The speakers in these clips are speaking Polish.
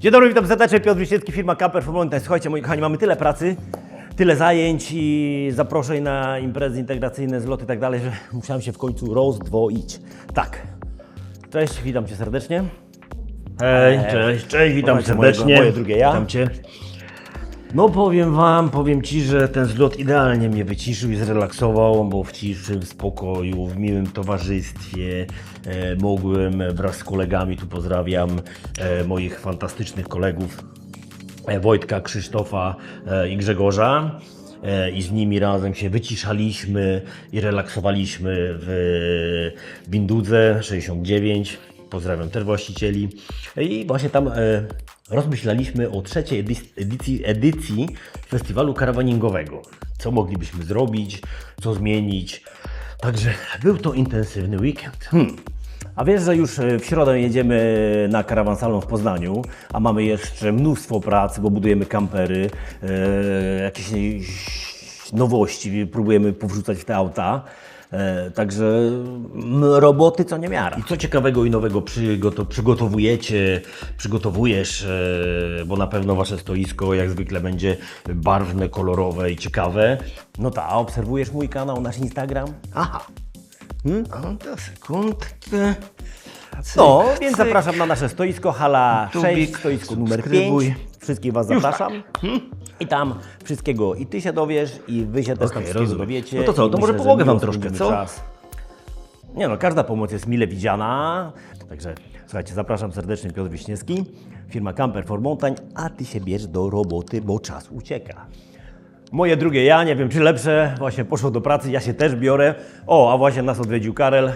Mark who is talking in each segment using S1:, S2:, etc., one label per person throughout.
S1: Dzień dobry, witam serdecznie, Piotr Wiśniewski, firma for Mountain. Słuchajcie, moi kochani, mamy tyle pracy, tyle zajęć i zaproszeń na imprezy integracyjne, zloty i tak dalej, że musiałem się w końcu rozdwoić. Tak. Cześć, witam Cię serdecznie. Hej, cześć, cześć, witam serdecznie.
S2: mojego- moje drugie ja.
S1: Witam Cię. No powiem Wam, powiem Ci, że ten zlot idealnie mnie wyciszył i zrelaksował, bo w ciszy, w spokoju, w miłym towarzystwie e, mogłem wraz z kolegami, tu pozdrawiam e, moich fantastycznych kolegów e, Wojtka, Krzysztofa e, i Grzegorza. E, I z nimi razem się wyciszaliśmy i relaksowaliśmy w Windudze 69. Pozdrawiam też właścicieli. I właśnie tam e, rozmyślaliśmy o trzeciej edyc- edycji, edycji festiwalu karawaningowego. Co moglibyśmy zrobić, co zmienić. Także był to intensywny weekend. Hmm. A wiesz, że już e, w środę jedziemy na karawan salon w Poznaniu, a mamy jeszcze mnóstwo pracy, bo budujemy kampery, e, jakieś nowości próbujemy powrzucać w te auta. E, także roboty co nie miara. I co ciekawego i nowego przygoto- przygotowujecie, przygotowujesz, e, bo na pewno wasze stoisko jak zwykle będzie barwne, kolorowe i ciekawe. No tak, a obserwujesz mój kanał, nasz Instagram? Aha. Hmm?
S2: No sekundkę.
S1: No, więc zapraszam na nasze stoisko, hala
S2: Tubik,
S1: 6, stoisko numer
S2: subskrybuj.
S1: 5. Wszystkich Was zapraszam. I tam wszystkiego i Ty się dowiesz, i Wy się też tam
S2: Okej,
S1: wszystkiego
S2: rozumiem.
S1: dowiecie.
S2: No to co, to może
S1: że
S2: pomogę wam troszkę, co?
S1: Czas. Nie no, każda pomoc jest mile widziana. Także słuchajcie, zapraszam serdecznie Piotr Wiśniewski, firma Camper for Mountain, a Ty się bierz do roboty, bo czas ucieka. Moje drugie ja, nie wiem czy lepsze, właśnie poszło do pracy, ja się też biorę. O, a właśnie nas odwiedził Karel.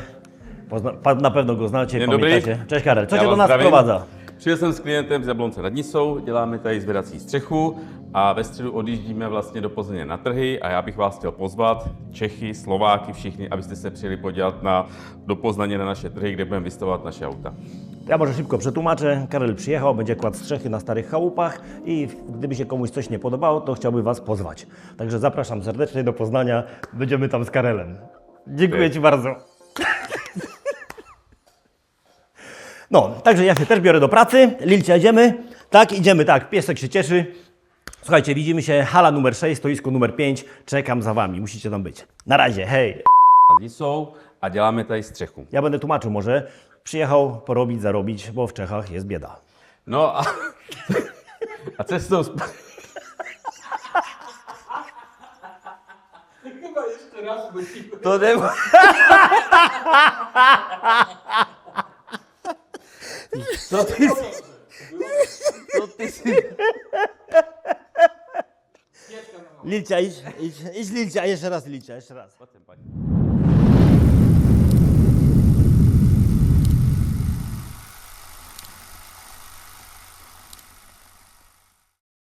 S1: Pozna, pa- na pewno go znacie,
S3: Dzień
S1: pamiętacie.
S3: dobry.
S1: Cześć Karel, co
S3: Já
S1: Cię do nas prowadza?
S3: Přijel jsem s klientem z Jablonce nad Nisou, děláme tady zvědací střechu a ve středu odjíždíme vlastně do Plzeně na trhy a já bych vás chtěl pozvat, Čechy, Slováky, všichni, abyste se přijeli podívat na, do Poznaně na naše trhy, kde budeme vystavovat naše auta.
S1: Ja może szybko przetłumaczę. Karel przyjechał, będzie kładł strzechy na starych chałupach i gdyby się komuś coś nie podobało, to chciałby Was pozwać. Także zapraszam serdecznie do Poznania. Będziemy tam z Karelem. Dziękuję Ci bardzo. No, także ja się też biorę do pracy. Lilcia, idziemy? Tak, idziemy, tak. Piesek się cieszy. Słuchajcie, widzimy się. Hala numer 6, stoisko numer 5. Czekam za Wami. Musicie tam być. Na razie, hej.
S3: Nisou a děláme tady střechu.
S1: Ja będę tłumaczył może. Przyjechał porobić, zarobić, bo w Czechach jest bieda.
S3: No a, a cestou... Sp-
S2: To nie. Co ty... Co ty...
S1: Lilcia, idź, idź, idź Lilcia, jeszcze raz Lilcia, jeszcze raz.
S3: Potem, paní.